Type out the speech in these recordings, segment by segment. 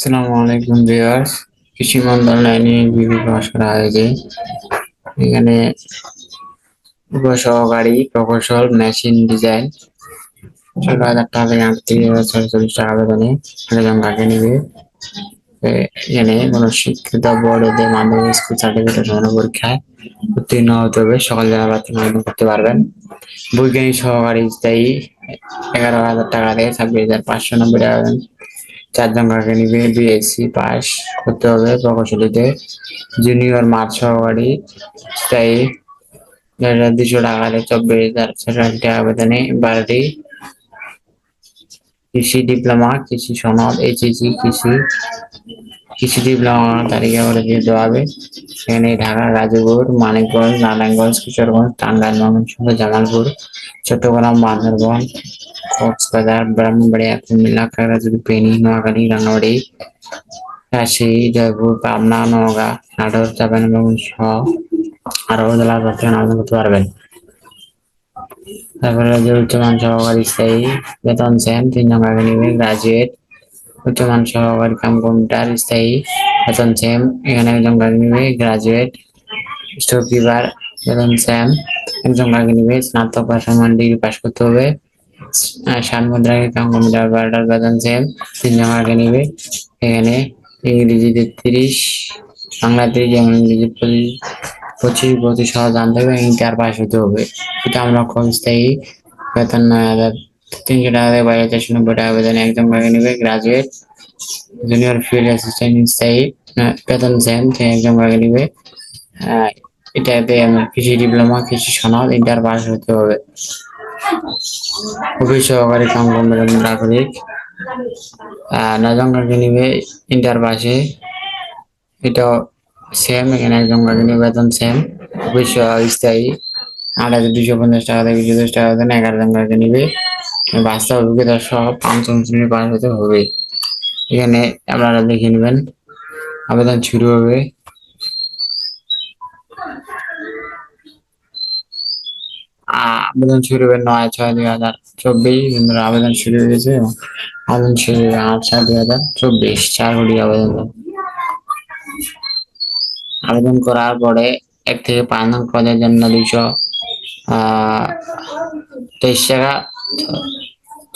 আসসালামু আলাইকুম ভিউয়ার্স। কৃষি মন্ত্রণালয় বিভিন্ন ভাষার আয়োগে এখানে উপসহকারী প্রকৌশল, মেশিন ডিজাইন, ষোলো হাজার টাকা থেকে আটত্রিশ হাজার ছয়শো চল্লিশ টাকা বেতনে আবেদন কাকে নিবে? এখানে কোনো শিক্ষিত বোর্ডে মাধ্যমিক স্কুল সার্টিফিকেট সমান পরীক্ষায় উত্তীর্ণ হতে হবে। সকল প্রার্থী আবেদন করতে পারবেন। বৈজ্ঞানিক সহকারী স্থায়ী এগারো হাজার টাকা থেকে ছাব্বিশ হাজার পাঁচশো নব্বই টাকা চারজন কাকে নিবে? বিএসসি পাস করতে হবে প্রকৌশলীতে জুনিয়র মার্চ সহকারী, স্থায়ী। দুশো টাকা চব্বিশ হাজার টাকা বেতনে বারোটি। কৃষি ডিপ্লোমা, কৃষি সনদ এইচএসি কৃষি। কৃষি ডিপ্লোমা তালিকা করে দিয়ে দেওয়া হবে। সেখানে ঢাকা গাজীপুর মানিকগঞ্জ, নারায়ণগঞ্জ, কিশোরগঞ্জ, টাঙ্গাইল, ময়মনসিংহ, জামালপুর, চট্টগ্রাম, বান্দরবান কক্সবাজার ব্রাহ্মণবাড়িয়া কুমিল্লা খাগড়াছড়ি ফেনী নোয়াখালী রাঙামাটি রাজশাহী জয়পুর পাবনা নওগাঁ নাটোর চাঁপাইনবাবগঞ্জ সহ আরও জেলা প্রার্থী আবেদন করতে পারবেন তারপরে যে উচ্চমান সহকারী স্থায়ী বেতন সেম তিন নম্বর নিবে গ্রাজুয়েট উচ্চমান সহকারী কাম কম্পিউটার স্থায়ী বেতন সেম এখানে একজন নিবে গ্রাজুয়েট স্টোর কিপার বেতন সেম একজন নিবে স্নাতক বা সমান ডিগ্রি পাস করতে হবে ষাট মুদ্রাকে কম্পিউটার অপারেটর বেতন সেম তিনজন কাকে নিবে। এখানে ইংরেজিতে তিরিশ, বাংলা তিরিশ এবং ইংরেজি পঁচিশ পঁচিশ পঁচিশ সহ জানতে হবে ইন্টার পাস হতে হবে। এটা আমরা স্থায়ী বেতন নয় হাজার, তিনশো টাকা থেকে বাইরে চারশো নব্বই টাকা বেতন একজন ভাগে নেবে গ্রাজুয়েট জুনিয়র ফিল্ড অ্যাসিস্ট্যান্ট স্থায়ী বেতন সেম একজন ভাগে নেবে। এটাতে কৃষি ডিপ্লোমা কৃষি সনদ ইন্টার পাস হতে হবে। অফিস সহকারী কাম কম্পিউটার নাগরিক কাকে নিবে ইন্টার পাসে এটাও সেম এখানে একজন নিবে বেতন সেম অফিস স্থায়ী, আট হাজার দুশো পঞ্চাশ টাকা থেকে দুশো টাকা বেতন এগারো জন কাকে নিবে। বাস্তব অভিজ্ঞতা সহ পঞ্চম শ্রেণি পাস হতে হবে। এখানে আপনারা দেখে নেবেন। আবেদন শুরু হবে। আবেদন শুরু হবে নয় ছয় দুই হাজার চব্বিশ কিন্তু আবেদন শুরু হয়েছে। এবং আবেদন শুরু হবে আট ছয় দুই হাজার চব্বিশ, চার কোটি আবেদন। আবেদন করার পরে এক থেকে পাঁচ নং পদের জন্য আহ তেইশ টাকা,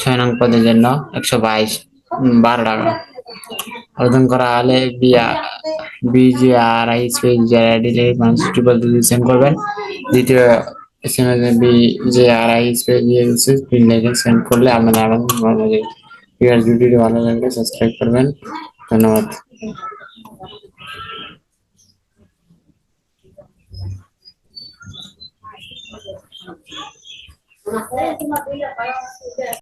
ছয় নং পদের জন্য একশো বাইশ বারো টাকা। আবেদন করা হলে জিআরআইডি লিখে মানুষটি বলতে সেন্ড করবেন। দ্বিতীয় S M S BGRI space GSS pin লিখে সেন্ড করলে আপনার আবেদন ভালো যাবে পিআর ভিডিওটি ভালো লাগলে সাবস্ক্রাইব করবেন ধন্যবাদ